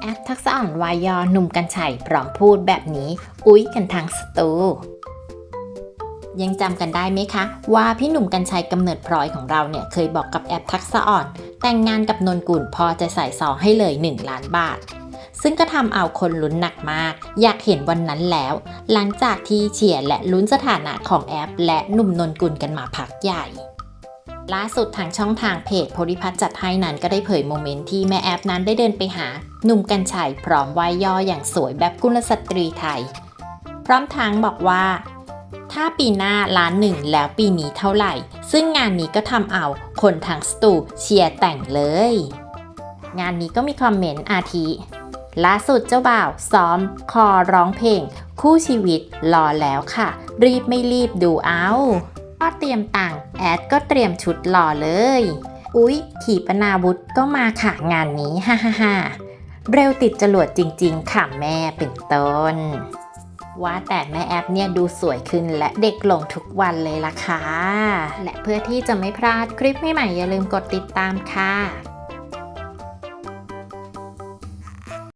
แอปทักษะอ่อนวายยอหนุ่มกัญชัยพร้อมพูดแบบนี้ อุ๊ยกันทางสตูยังจำกันได้ไหมคะ ว่าพี่หนุ่มกัญชัยกำเนิดพลอยของเราเนี่ยเคยบอกกับแอปทักษะอ่อน แต่งงานกับนนกุลพอจะใส่ซองให้เลย 1 ล้านบาท ซึ่งก็ทำเอาคนลุ้นหนักมาก อยากเห็นวันนั้นแล้ว หลังจากที่เชียและลุ้นสถานะของแอป และหนุ่มนนกุลกันมาพักใหญ่ ล่าสุดทางช่องทางเพจโพลิพัฒน์จัดให้นั้นก็ได้เผยโมเมนต์ที่แม่แอปนั้นได้เดินไปหาหนุ่มกัญชัยพร้อมไหว้ย่ออย่างสวยแบบกุลสตรีไทย พร้อมทั้งบอกว่า ถ้าปีหน้าล้านหนึ่งแล้วปีนี้เท่าไหร่ ซึ่งงานนี้ก็ทำเอาคนทางสตูเชียร์แต่งเลย งานนี้ก็มีคอมเมนต์อาทิล่าสุดเจ้าบ่าว ซ้อม คอร้องเพลง คู่ชีวิตรอแล้วค่ะ รีบไม่รีบดูเอา ก็เตรียมตังแอดก็เตรียมชุดหล่อเลย อุ๊ย ขีปนาวุธก็มาค่ะงานนี้ฮ่าฮ่าฮ่าเร็วติดจรวดจริง ๆ ค่ะแม่เป็นต้น ว่าแต่แม่แอปเนี่ยดูสวยขึ้นและเด็กลงทุกวันเลยล่ะค่ะ และเพื่อที่จะไม่พลาดคลิปใหม่ๆอย่าลืมกดติดตามค่ะ